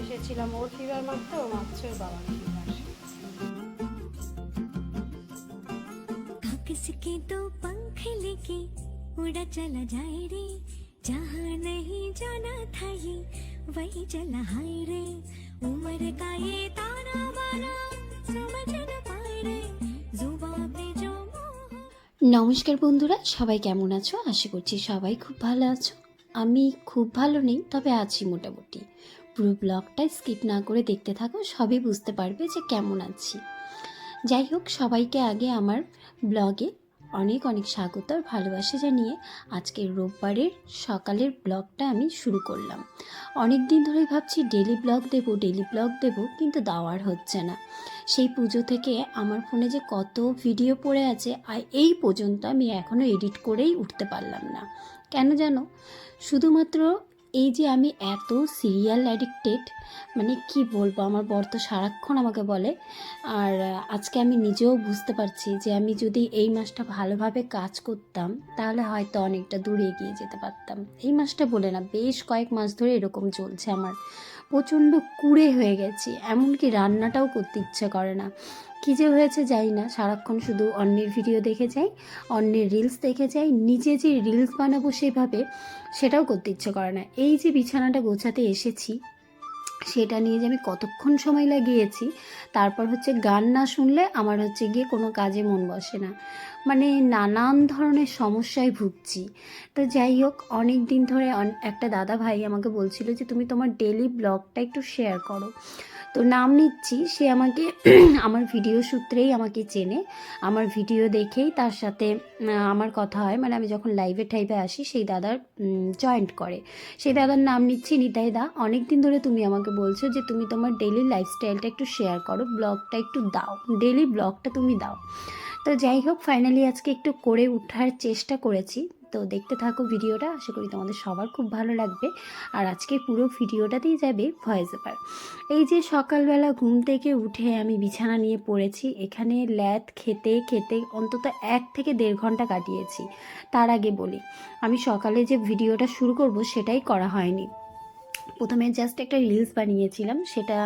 এসেছিলাম ওর ফিভার মারতে ও মারছে ওর বাবার ফিভার किसके दो पंख लेके उड़ा चला जाए रे जहाँ नहीं जाना था ये वही चला हाय रे उम्र का ये ताना बाना समझ न पाए रे जुबा पे जो मोह নমস্কার বন্ধুরা সবাই কেমন আছো আশা করছি সবাই খুব ভালো আছো আমি খুব ভালো নেই, তবে আছি মোটামুটি। পুরো ব্লগটা স্কিপ না করে দেখতে থাকো, সবই বুঝতে পারবে যে কেমন আছি। যাই হোক, সবাইকে আগে আমার ব্লগে অনেক অনেক স্বাগত আর ভালোবাসা জানিয়ে আজকের রোববারের সকালের ব্লগটা আমি শুরু করলাম। অনেক দিন ধরেই ভাবছি ডেলি ব্লগ দেব ডেলি ব্লগ দেব, কিন্তু দেওয়ার হচ্ছে না। সেই পুজো থেকে আমার ফোনে যে কত ভিডিও পড়ে আছে, আর এই পর্যন্ত আমি এখনও এডিট করেই উঠতে পারলাম না। কেন জানো? শুধুমাত্র এই যে আমি এত সিরিয়াল অ্যাডিক্টেড মানে কি বলব, আমার বর তো সারাক্ষণ আমাকে বলে। আর আজকে আমি নিজেও বুঝতে পারছি যে আমি যদি এই মাসটা ভালোভাবে কাজ করতাম, তাহলে হয়তো অনেকটা দূরে এগিয়ে যেতে পারতাম। এই মাসটা বলে না, বেশ কয়েক মাস ধরে এরকম চলছে আমার। প্রচণ্ড কুড়ে হয়ে গেছি, এমনকি রান্নাটাও করতে ইচ্ছে করে না। কী যে হয়েছে যাই না। সারাক্ষণ শুধু অন্যের ভিডিও দেখে যাই, অন্যের রিলস দেখে যাই, নিজে যে রিলস বানাবো সেভাবে সেটাও করতে ইচ্ছে করে না। এই যে বিছানাটা গোছাতে এসেছি, সেটা নিয়ে যে আমি কতক্ষণ সময় লাগিয়েছি, তারপর হচ্ছে গান না শুনলে আমার হচ্ছে গিয়ে কোনো কাজে মন বসে না। মানে নানান ধরনের সমস্যায় ভুগছি। তো যাই হোক অনেক দিন ধরে একটা দাদা ভাই আমাকে বলছিল যে, তুমি তোমার ডেলি ব্লগটা একটু শেয়ার করো। তো নাম নিচ্ছি। সে আমাকে আমার ভিডিও সূত্রেই আমাকে চেনে। আমার ভিডিও দেখেই তার সাথে আমার কথা হয়। মানে আমি যখন লাইভে টাইভে আসি, সেই দাদার জয়েন্ট করে। সেই দাদার নাম নিচ্ছি নিতাই দা। অনেক দিন ধরে তুমি আমাকে বলছো যে তুমি তোমার ডেলি লাইফস্টাইলটা একটু শেয়ার করো। ব্লগটা একটু দাও। ডেলি ব্লগটা তুমি দাও। তো যাই হোক ফাইনালি আজকে একটু করে ওঠার চেষ্টা করেছি। তো দেখতে থাকো ভিডিওটা। আশা করি তোমাদের সবার খুব ভালো লাগবে। আর আজকে পুরো ভিডিওটাতেই যাবে ভয়েস ওভার। এই যে সকালবেলা ঘুম থেকে উঠে আমি বিছানা নিয়ে পড়েছি। এখানে ল্যাদ খেতে খেতে অন্তত এক থেকে দেড় ঘণ্টা কাটিয়েছি। তার আগে বলি, আমি সকালে যে ভিডিওটা শুরু করব সেটাই করা হয়নি। প্রথমে জাস্ট একটা রিলস বানিয়েছিলাম, সেটা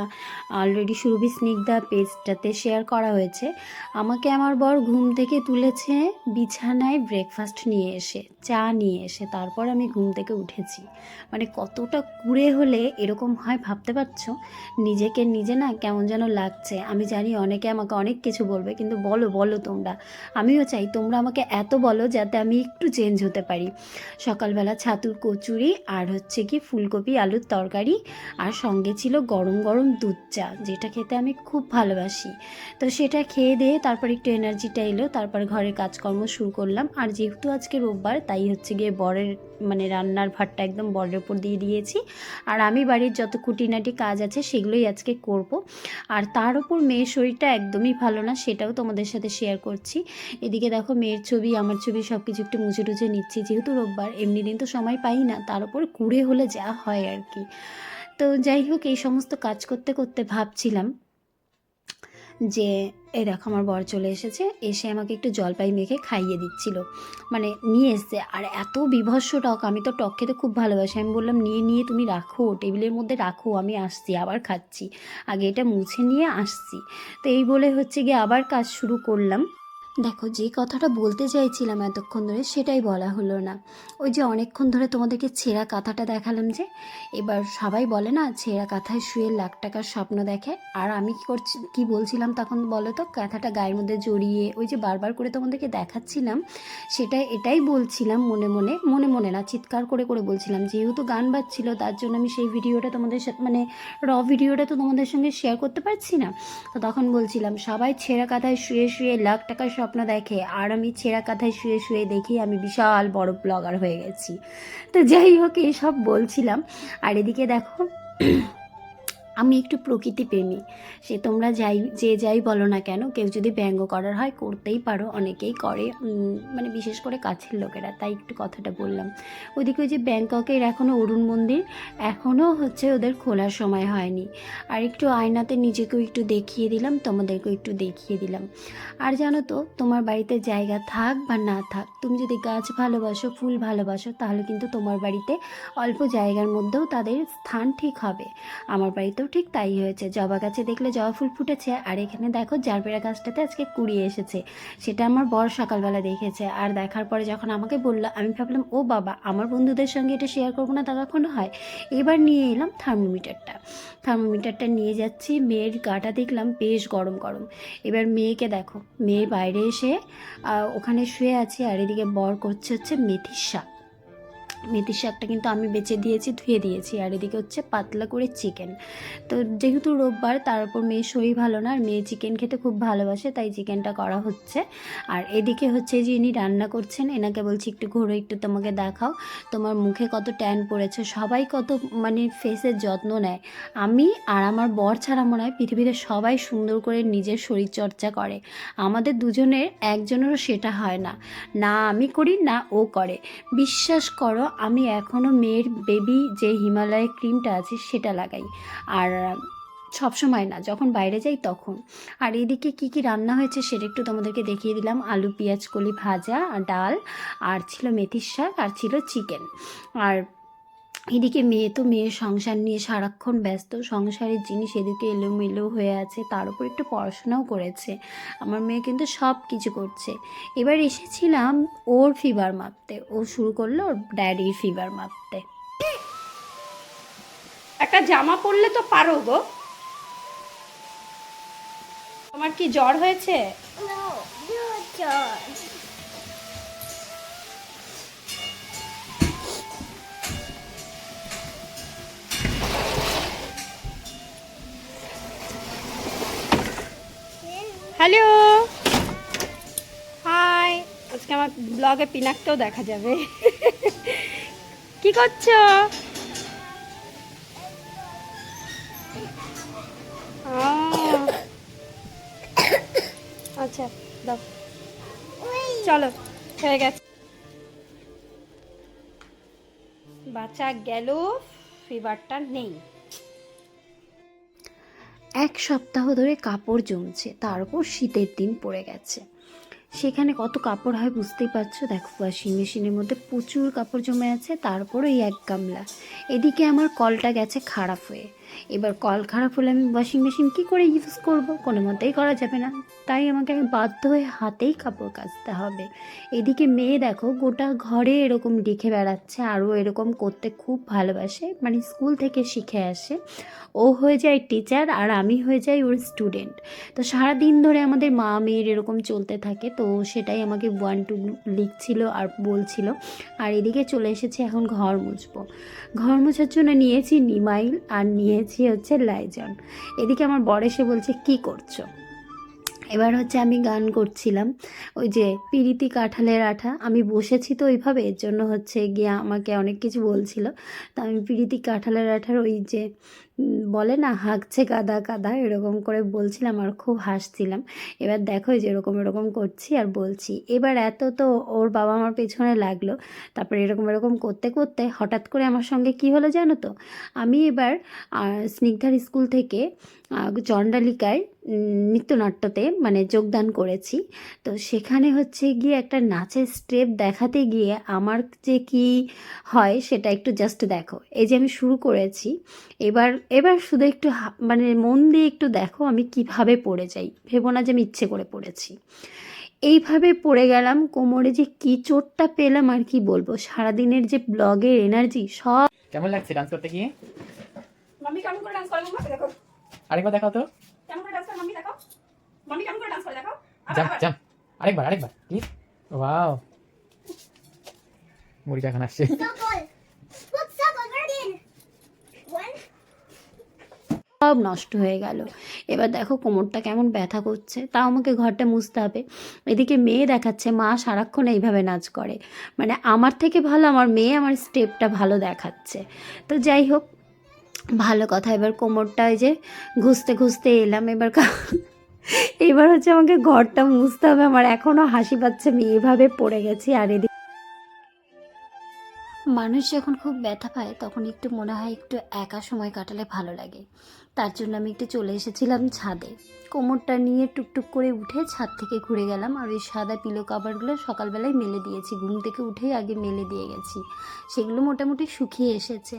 অলরেডি সুরভি স্নিগ্ধা পেজটাতে শেয়ার করা হয়েছে। আমাকে আমার বর ঘুম থেকে তুলেছে বিছানায় ব্রেকফাস্ট নিয়ে এসে, চা নিয়ে এসে, তারপর আমি ঘুম থেকে উঠেছি। মানে কতটা কুড়ে হলে এরকম হয় ভাবতে পারছ? নিজেকে নিজে না কেমন যেন লাগছে। আমি জানি অনেকে আমাকে অনেক কিছু বলবে, কিন্তু বলো বলো তোমরা। আমিও চাই তোমরা আমাকে এত বলো যাতে আমি একটু চেঞ্জ হতে পারি। সকালবেলা ছাতুর কচুরি আর হচ্ছে কি ফুলকপি, আলুর তরকারি আর সঙ্গে ছিল গরম গরম দুধ চা, যেটা খেতে আমি খুব ভালোবাসি। তো সেটা খেয়ে দিয়ে তারপর একটু এনার্জিটা এলো, তারপর ঘরের কাজকর্ম শুরু করলাম। আর যেহেতু আজকে রোববার, তাই হচ্ছে গিয়ে বরের মানে রান্নার ভাতটা একদম বরের উপর দিয়ে দিয়েছি। আর আমি বাড়ির যত খুঁটিনাটি কাজ আছে, সেগুলোই আজকে করব। আর তার উপর মেয়ের শরীরটা একদমই ভালো না, সেটাও তোমাদের সাথে শেয়ার করছি। এদিকে দেখো মেয়ের ছবি, আমার ছবি সব কিছু একটু মুছে টুছে নিচ্ছি। যেহেতু রোববার এমনি দিন তো সময় পাই না, তার উপর কুড়ে হলে যা হয় আর কি। তো যাই হোক, এই সমস্ত কাজ করতে করতে ভাবছিলাম যে এই দেখো আমার বর চলে এসেছে, এসে আমাকে একটু জলপাই মেখে খাইয়ে দিচ্ছিল। মানে নিয়ে এসছে। আর এত বিভৎস টক, আমি তো টক খেতে খুব ভালোবাসি। আমি বললাম, নিয়ে নিয়ে তুমি রাখো, টেবিলের মধ্যে রাখো, আমি আসছি, আবার খাচ্ছি। আগে এটা মুছে নিয়ে আসছি। তো এই বলে হচ্ছে গিয়ে আবার কাজ শুরু করলাম। দেখো, যে কথাটা বলতে চাইছিলাম এতক্ষণ ধরে সেটাই বলা হলো না। ওই যে অনেকক্ষণ ধরে তোমাদেরকে ছেঁড়া কাঁথাটা দেখালাম যে, এবার সবাই বলে না, ছেঁড়া কাঁথায় শুয়ে লাখ টাকার স্বপ্ন দেখে। আর আমি কী করছি, কী বলছিলাম তখন বলো তো? কাঁথাটা গায়ের মধ্যে জড়িয়ে ওই যে বারবার করে তোমাদেরকে দেখাচ্ছিলাম, সেটা এটাই বলছিলাম মনে মনে মনে মনে না, চিৎকার করে করে বলছিলাম। যেহেতু গান বাজছিল, তার জন্য আমি সেই ভিডিওটা তোমাদের সাথে মানে র ভিডিওটা তো তোমাদের সঙ্গে শেয়ার করতে পারছি না। তো তখন বলছিলাম, সবাই ছেঁড়া কাঁথায় শুয়ে শুয়ে লাখ টাকার স্বপ্ন দেখে আর আমি ছেঁড়া কাঁথায় শুয়ে শুয়ে দেখি আমি বিশাল বড় ব্লগার হয়ে গেছি। তো যাই হোক এইসব বলছিলাম। আর এদিকে দেখো আমি একটু প্রকৃতি প্রেমী। সে তোমরা যাই, যে যাই বলো না কেন, কেউ যদি ব্যঙ্গ করার হয়, করতেই পারো, অনেকেই করে মানে বিশেষ করে কাছের লোকেরা, তাই একটু কথাটা বললাম। ওদিকে ওই যে ব্যাংককের এখনও অরুণ মন্দির এখনও হচ্ছে ওদের খোলার সময় হয়নি। আর একটু আয়নাতে নিজেকেও একটু দেখিয়ে দিলাম, তোমাদেরকেও একটু দেখিয়ে দিলাম। আর জানো তো, তোমার বাড়িতে জায়গা থাক বা না থাক, তুমি যদি গাছ ভালোবাসো, ফুল ভালোবাসো, তাহলে কিন্তু তোমার বাড়িতে অল্প জায়গার মধ্যেও তাদের স্থান ঠিক হবে। আমার বাড়িতেও ঠিক তাই হয়েছে। জবা গাছে দেখলে জবা ফুল ফুটেছে। আর এখানে দেখো জারবেরা গাছটাতে আজকে কুড়িয়ে এসেছে। সেটা আমার বর সকালবেলা দেখেছে। আর দেখার পরে যখন আমাকে বলল, আমি ভাবলাম, ও বাবা, আমার বন্ধুদের সঙ্গে এটা শেয়ার করব না, তা কখনো হয়? এবার নিয়ে এলাম থার্মোমিটারটা থার্মোমিটারটা নিয়ে যাচ্ছি। মেয়ের গাটা দেখলাম বেশ গরম গরম। এবার মেয়েকে দেখো, মেয়ে বাইরে এসে ওখানে শুয়ে আছে। আর এদিকে বর করছে হচ্ছে মেথির শাক। মেথির শাকটা কিন্তু আমি বেছে দিয়েছি, ধুয়ে দিয়েছি। আর এদিকে হচ্ছে পাতলা করে চিকেন তো যেহেতু রোববার, তার উপর মেয়ের শরীর ভালো না, আর মেয়ে চিকেন খেতে খুব ভালোবাসে, তাই চিকেনটা করা হচ্ছে। আর এদিকে হচ্ছে যে ইনি রান্না করছেন, এনাকে বলছি, একটু ঘুরে একটু তোমাকে দেখাও, তোমার মুখে কত ট্যান পড়েছে, সবাই কত মানে ফেসের যত্ন নেয়। আমি আর আমার বর ছাড়া মনে হয় পৃথিবীতে সবাই সুন্দর করে নিজের শরীরচর্চা করে। আমাদের দুজনের, একজনেরও সেটা হয় না। না আমি করি, না ও করে। বিশ্বাস করো আমি এখনও মেয়ের বেবি যে হিমালয় ক্রিমটা আছে সেটা লাগাই। আর সবসময় না, যখন বাইরে যাই তখন। আর এদিকে কি কি রান্না হয়েছে সেটা একটু তোমাদেরকে দেখিয়ে দিলাম। আলু, পেঁয়াজ, কলি, ভাজা, ডাল, আর ছিল মেথির শাক, আর ছিল চিকেন আর এদিকে মেয়ে তো মেয়ের সংসার নিয়ে সারাক্ষণ ব্যস্ত সংসারের জিনিস এদিকে এলোমেলো হয়ে আছে তার উপর একটু পড়াশোনাও করেছে। আমার মেয়ে কিন্তু সব কিছু করছে। এবার এসেছিলাম ওর ফিভার মাপতে। ও শুরু করল ওর ড্যাডির ফিভার মাপতে। একটা জামা পরলে তো পারো গো। তোমার কি জ্বর হয়েছে? হ্যালো। হাই। আজকে আমার ব্লগে পিনাকটাও দেখা যাবে। কি করছ। আচ্ছা দাও। চলো, হয়ে গেছে। বাচ্চা গেল ফিভারটা নেই। এক সপ্তাহ ধরে কাপড় জমছে, তার উপর শীতের দিন পড়ে গেছে। সেখানে কত কাপড় হয় বুঝতেই পারছ? দেখো, ওয়াশিং মেশিনের মধ্যে প্রচুর কাপড় জমে আছে তারপর ওই এক গামলা। এদিকে আমার কলটা গেছে খারাপ হয়ে। এবার কল খারাপ হলে আমি ওয়াশিং মেশিন কী করে ইউজ করব? কোনো মতেই করা যাবে না। তাই আমাকে বাধ্য হয়ে হাতেই কাপড় কাচতে হবে। এদিকে মেয়ে দেখো, গোটা ঘরে এরকম লিখে বেড়াচ্ছে, আরও এরকম করতে খুব ভালোবাসে মানে স্কুল থেকে শিখে আসে। ও হয়ে যায় টিচার আর আমি হয়ে যাই ওর স্টুডেন্ট তো সারা দিন ধরে আমাদের মা মেয়ের এরকম চলতে থাকে, তো সেটাই আমাকে ওয়ান টু লিখছিল আর বলছিল। আর এদিকে চলে এসেছি এখন ঘর মুছবো। ঘর মোছার জন্য নিয়েছি নিমাইল আর নিয়েছি হচ্ছে লাইজন। এদিকে আমার বর এসে বলছে, কি করছ? এবার হচ্ছে আমি গান করছিলাম, ওই যে পিরিতি কাঁঠালের আঠা। আমি বসেছি তো ওইভাবে, এর জন্য হচ্ছে গিয়ে আমাকে অনেক কিছু বলছিল। তা আমি পিরিতি কাঁঠালের আঠার ওই যে বলে না, হাঁকছে কাদা কাদা এরকম করে বলছিলাম আর খুব হাসছিলাম। এবার দেখো যে এরকম এরকম করছি আর বলছি। এবার এত তো ওর বাবা আমার পেছনে লাগল। তারপরে এরকম এরকম করতে করতে হঠাৎ করে আমার সঙ্গে কি হলো জানো তো? আমি এবার স্নিগ্ধার স্কুল থেকে চণ্ডালিকায় নৃত্যনাট্যতে মানে যোগদান করেছি। তো সেখানে হচ্ছে গিয়ে একটা নাচের স্টেপ দেখাতে গিয়ে আমার যে কি হয় সেটা একটু জাস্ট দেখো। এই যে আমি শুরু করেছি, এবার এবার শুধু একটু মানে মন দিয়ে একটু দেখো আমি কীভাবে পড়ে যাই ভেবো না যে আমি ইচ্ছে করে পড়েছি এইভাবে পড়ে গেলাম কোমরে যে কি চোটটা পেলাম আর কি বলব সারাদিনের যে ব্লগের এনার্জি সব কেমন লাগছে ডান্স করতে গিয়ে মাম্মি কেমন করে ডান্স করে মাম্মা দেখো আরেকবার দেখাও তো কেমন করে ডান্স করে মাম্মি দেখো মাম্মি কেমন করে ডান্স করে দেখো আবার, জাম জাম আরেকবার আরেকবার প্লিজ ওয়াও মুড়িটা এখন আসছে সব নষ্ট হয়ে গেল। এবার দেখো কোমরটা কেমন ব্যথা করছে, তাও আমাকে ঘরটা মুছতে হবে। এদিকে মেয়ে দেখাচ্ছে, মা সারাক্ষণ এইভাবে নাচ করে। মানে আমার থেকে ভালো, আমার মেয়ে আমার স্টেপটা ভালো দেখাচ্ছে। তো যাই হোক, ভালো কথা। এবার কোমরটা ওই যে ঘুষতে ঘুষতে এলাম। এবার এবার হচ্ছে আমাকে ঘরটা মুছতে হবে। আমার এখনও হাসি পাচ্ছে, আমি এভাবে পড়ে গেছি আর এদিকে মানুষ যখন খুব ব্যথা পায়, তখন একটু মনে হয় একটু একা সময় কাটালে ভালো লাগে। তার জন্য আমি একটু চলে এসেছিলাম ছাদে। কোমরটা নিয়ে টুকটুক করে উঠে ছাদ থেকে ঘুরে গেলাম আর ওই সাদা পিলো কাভারগুলো সকালবেলায় মেলে দিয়েছি। ঘুম থেকে উঠেই আগে মেলে দিয়ে গেছি। সেগুলো মোটামুটি শুকিয়ে এসেছে।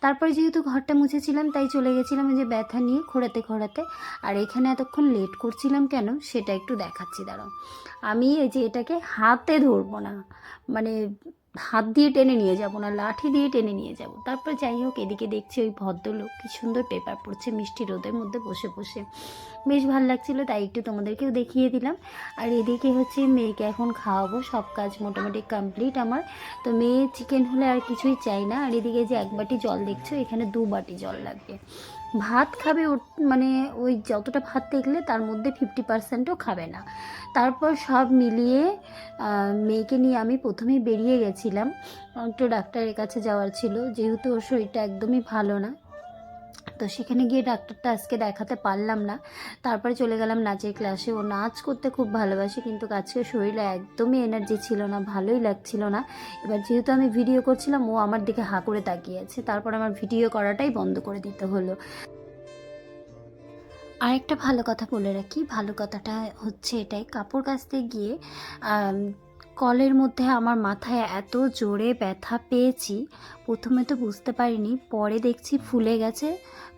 তারপরে যেহেতু ঘরটা মুছেছিলাম, তাই চলে গেছিলাম যে ব্যথা নিয়ে খোঁড়াতে খোঁড়াতে। আর এখানে এতক্ষণ লেট করছিলাম কেন, সেটা একটু দেখাচ্ছি, দাঁড়াও। আমি এই যে এটাকে হাতে ধরবো না। মানে হাত দিয়ে টেনে নিয়ে যাব না, লাঠি দিয়ে টেনে নিয়ে যাব। তারপর যাই হোক, এদিকে দেখছি ওই ভদ্রলোক কি সুন্দর পেপার পড়ছে, মিষ্টি রোদের মধ্যে বসে বসে। বেশ ভালো লাগছিল, তাই একটু তোমাদেরকেও দেখিয়ে দিলাম। আর এদিকে হচ্ছে মেয়েকে এখন খাওয়াবো, সব কাজ মোটামুটি কমপ্লিট আমার। তো মেয়ে চিকেন হলে আর কিছুই চাই না। আর এদিকে যে এক বাটি জল দেখছ, এখানে দু বাটি জল লাগবে। ভাত খাবে মানে ওই যতটা ভাত দেখলে তার মধ্যে ফিফটি পার্সেন্টও খাবে না। তারপর সব মিলিয়ে মেয়েকে নিয়ে আমি প্রথমেই বেরিয়ে গেছিলাম। একটু ডাক্তারের কাছে যাওয়ার ছিল। যেহেতু ওর শরীরটা একদমই ভালো না তো সেখানে গিয়ে ডাক্তারটা আজকে দেখাতে পারলাম না। তারপরে চলে গেলাম নাচের ক্লাসে ও নাচ করতে খুব ভালোবাসে, কিন্তু আজকে শরীরে একদমই এনার্জি ছিল না, ভালোই লাগছিল না। এবার যেহেতু আমি ভিডিও করছিলাম, ও আমার দিকে হাঁ করে তাকিয়ে আছে। তারপর আমার ভিডিও করাটাই বন্ধ করে দিতে হলো। আরেকটা ভালো কথা বলে রাখি। ভালো কথাটা হচ্ছে এটাই। কাপড় কাচতে গিয়ে কলের মধ্যে আমার মাথায় এত জোরে ব্যথা পেয়েছি, প্রথমে তো বুঝতে পারিনি, পরে দেখছি ফুলে গেছে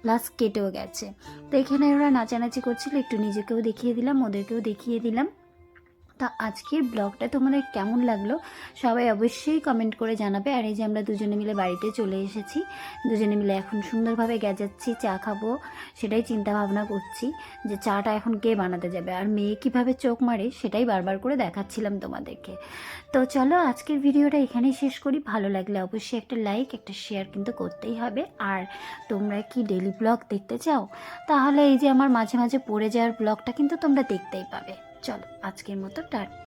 প্লাস কেটেও গেছে। তো এখানে ওরা নাচানাচি করছিল, একটু নিজেকেও দেখিয়ে দিলাম, ওদেরকেও দেখিয়ে দিলাম। তা আজকের ব্লগটা তোমাদের কেমন লাগল? সবাই অবশ্যই কমেন্ট করে জানাবে। আর এই যে আমরা দুজনে মিলে বাড়িতে চলে এসেছি, দুজনে মিলে এখন সুন্দরভাবে গেজাচ্ছি, চা খাব সেটাই চিন্তা ভাবনা করছি যে চাটা এখন কে বানাতে যাবে আর মেয়ে কীভাবে চোখ মারে সেটাই বারবার করে দেখাচ্ছিলাম তোমাদেরকে। তো চলো আজকের ভিডিওটা এখানেই শেষ করি। ভালো লাগলে অবশ্যই একটা লাইক একটা শেয়ার কিন্তু করতেই হবে। আর তোমরা কি ডেলি ব্লগ দেখতে চাও? তাহলে এই যে আমার মাঝে মাঝে পড়ে যাওয়ার ব্লগটা কিন্তু তোমরা দেখতেই পাবে। চলো আজকের মতো টাটা